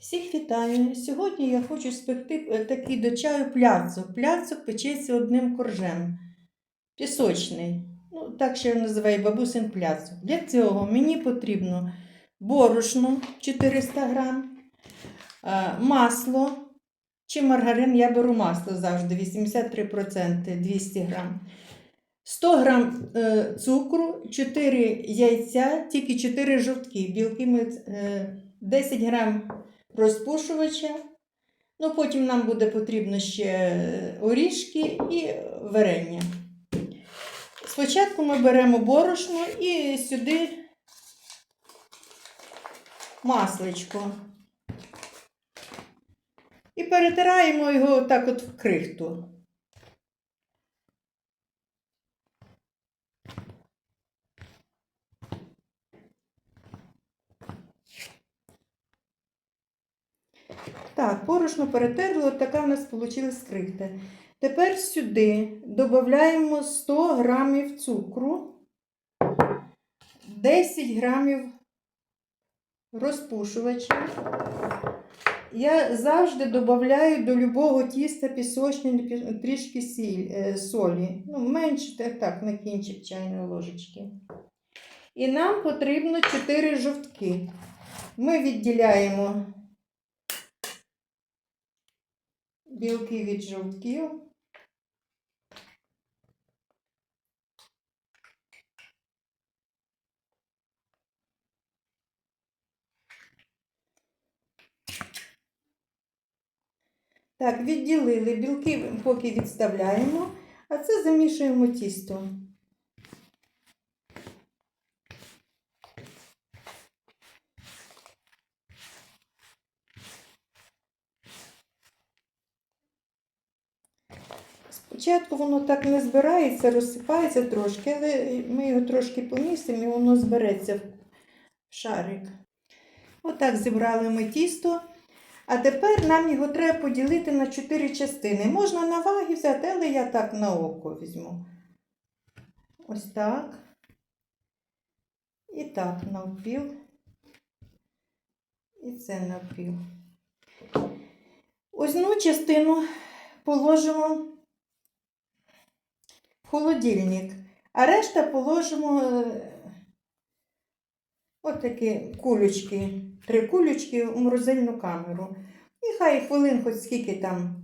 Всіх вітаю! Сьогодні я хочу спекти е, такий до чаю пляцок. Пляцок печеться одним коржем. Пісочний. Ну, так ще називаю бабусин пляцок. Для цього мені потрібно борошно 400 грам, е, масло чи маргарин. Я беру масло завжди 83% 200 грам. 100 грам е, цукру, 4 яйця, тільки 4 жовтки. Білки ми е, 10 грам розпушувача. Ну, потім нам буде потрібно ще оріжки і варення. Спочатку ми беремо борошно і сюди масличко. І перетираємо його так от в крихту. Так, порошно перетерло, така в нас вийшла скрихта. Тепер сюди додаємо 100 грамів цукру, 10 грамів розпушувача. Я завжди додаю до любого тіста пісочні трішки сіль, е, солі. Ну, менше так, так, на кінчик чайної ложечки. І нам потрібно 4 жовтки. Ми відділяємо білки від жовтків. Так, відділили білки, поки відставляємо, а це замішуємо тісто. Спочатку воно так не збирається, розсипається трошки, але ми його трошки помістимо і воно збереться в шарик. Отак зібрали ми тісто. А тепер нам його треба поділити на 4 частини. Можна на ваги взяти, але я так на око візьму. Ось так. І так навпіл. І це навпіл. Ось Одну частину положимо холодильник, а решта положимо е, отакі кулечки, три кулечки у морозильну камеру. І хай хвилин хоч скільки там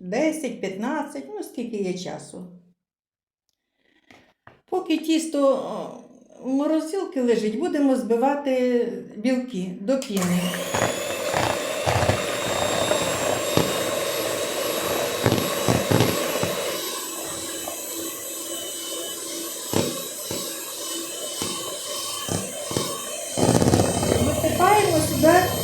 10-15, ну скільки є часу. Поки тісто в морозилці лежить, будемо збивати білки до піни. that?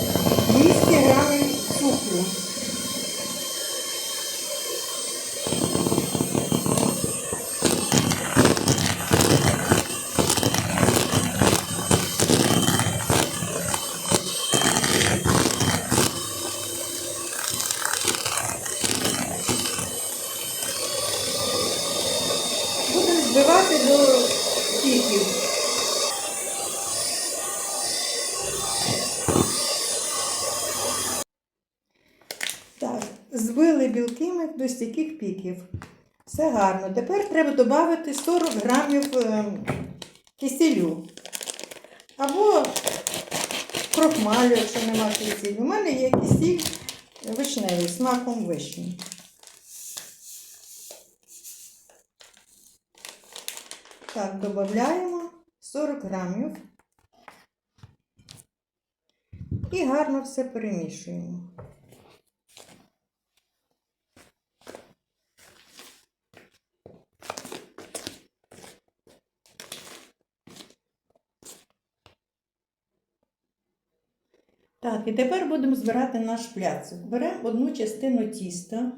Стійких піків. Все гарно. Тепер треба додати 40 грамів е, кисілю. Або крохмалю, якщо нема кисілю. У мене є кисіль вишневий, смаком вишні. Так, додаємо 40 грамів. І гарно все перемішуємо. Так, і тепер будемо збирати наш пляцок. Беремо одну частину тіста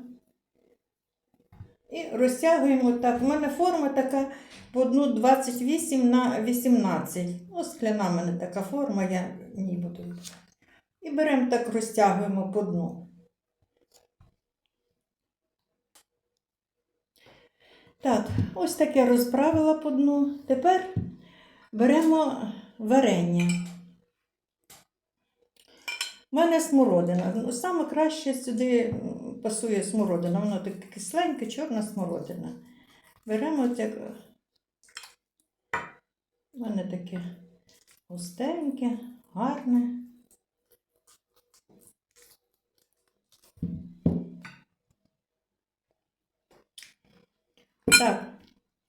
і розтягуємо так. У мене форма така по одну 28 на 18. Ну, скляна в мене така форма, я не буду. І беремо так, розтягуємо по дну. Так, ось так я розправила по дну. Тепер беремо варення. У мене смородина. Ну, Саме краще сюди пасує смородина. Воно таке кисленьке, чорна смородина. Беремо от як. У мене таке густеньке, гарне. Так,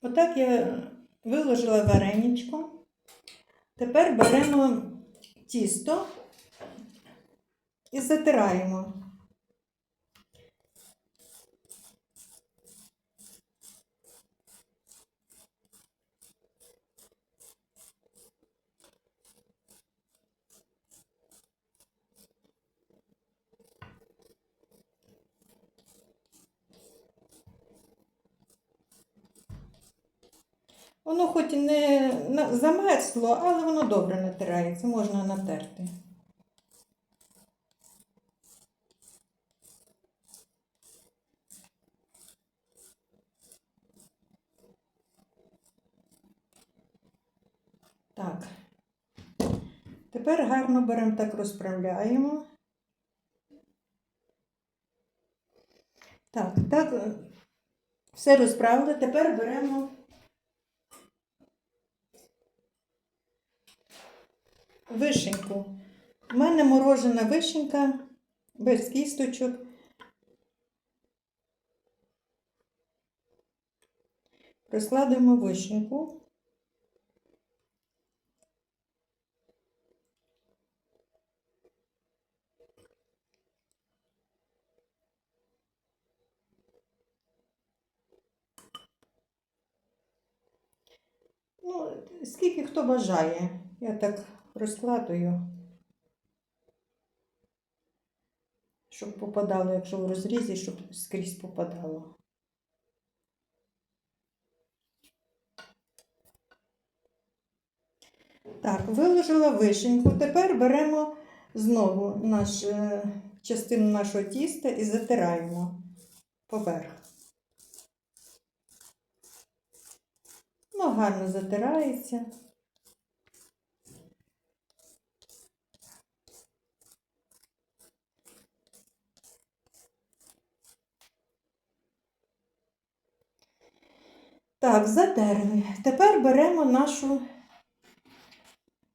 отак я виложила вареничко. Тепер беремо тісто і затираємо. Воно хоч і не замерзло, але воно добре натирається, можна натерти. Так. Тепер гарно беремо так розправляємо. Так, так, все розправили. Тепер беремо вишеньку. У мене морожена вишенька без кісточок. Розкладуємо вишеньку. Ну, скільки хто бажає. Я так розкладую, щоб попадало, якщо в розрізі, щоб скрізь попадало. Так, виложила вишеньку. Тепер беремо знову наш, е, частину нашого тіста і затираємо поверх. Ну, гарно затирається. Так, затерли. Тепер беремо нашу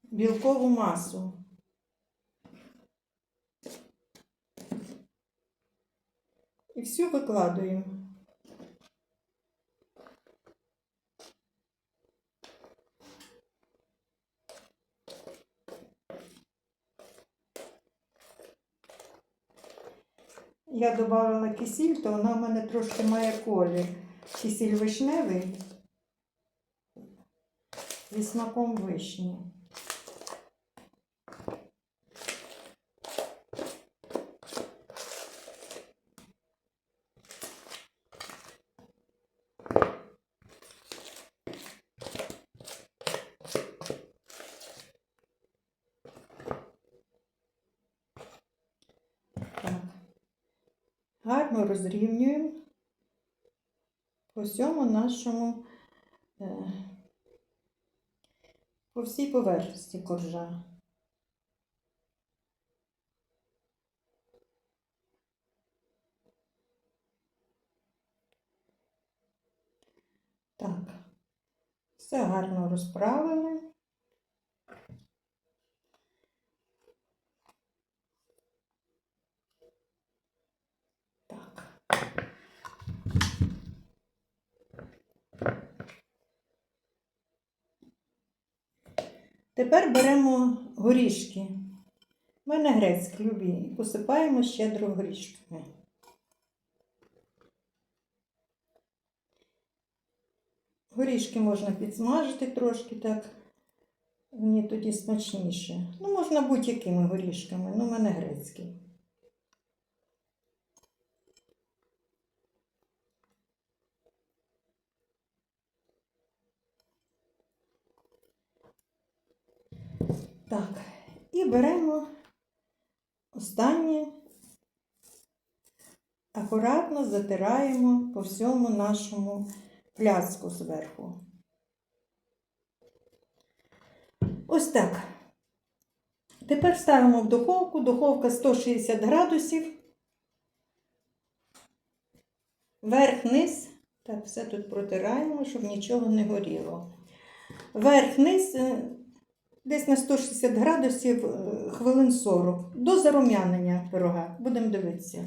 білкову масу. І всю викладуємо. Я додавала кисіль, то вона в мене трошки має колір. Кисіль вишневий зі смаком вишні. Так. Гарно розрівнюємо по всьому нашому, е, по всій поверхності коржа. Так, все гарно розправили. Тепер беремо горішки. У мене грецькі любі. Посипаємо щедро горішками. Горішки можна підсмажити трошки так. Мені тоді смачніше. Ну, можна будь-якими горішками, ну, в мене грецькі. Так, і беремо останнє, акуратно затираємо по всьому нашому пляску зверху. Ось так. Тепер ставимо в духовку. Духовка 160 градусів. Верх-низ. Так, все тут протираємо, щоб нічого не горіло. Верх-низ е, десь на 160 градусів е, хвилин 40. До зарум'янення пирога. Будемо дивитися.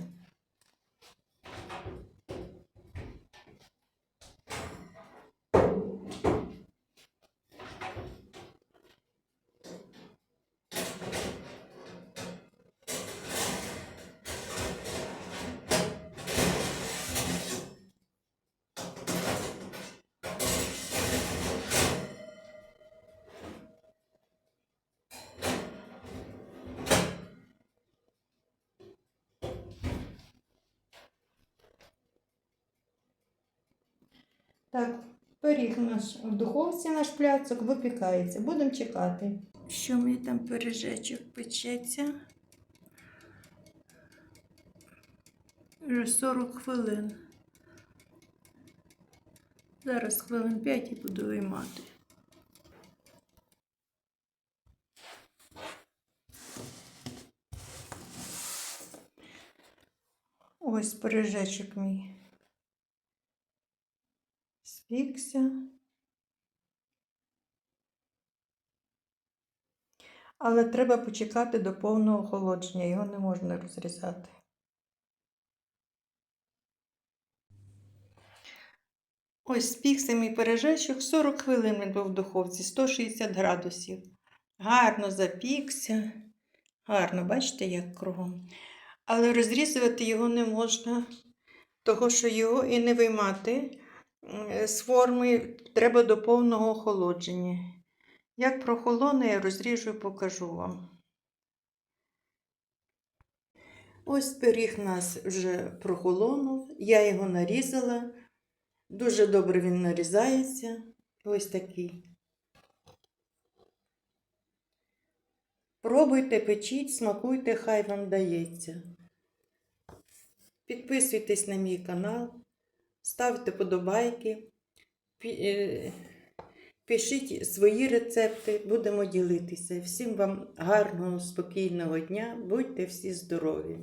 Так, пиріг наш в духовці наш пляцок випікається. Будемо чекати. Що мені там пиріжечок печеться? Вже 40 хвилин. Зараз хвилин 5 і буду виймати. Ось пиріжечок мій. Спікся. Але треба почекати до повного охолодження, його не можна розрізати. Ось спікся мій пиріжечок, 40 хвилин він був в духовці, 160 градусів. Гарно запікся. Гарно, бачите, як кругом. Але розрізувати його не можна, того що його і не виймати з форми треба до повного охолодження. Як прохолоне, я розріжу і покажу вам. Ось пиріг нас вже прохолонув, я його нарізала. Дуже добре він нарізається. Ось такий. Пробуйте, печіть, смакуйте, хай вам дається. Підписуйтесь на мій канал, ставте подобайки, е, пишіть свої рецепти, будемо ділитися. Всім вам гарного, спокійного дня, будьте всі здорові!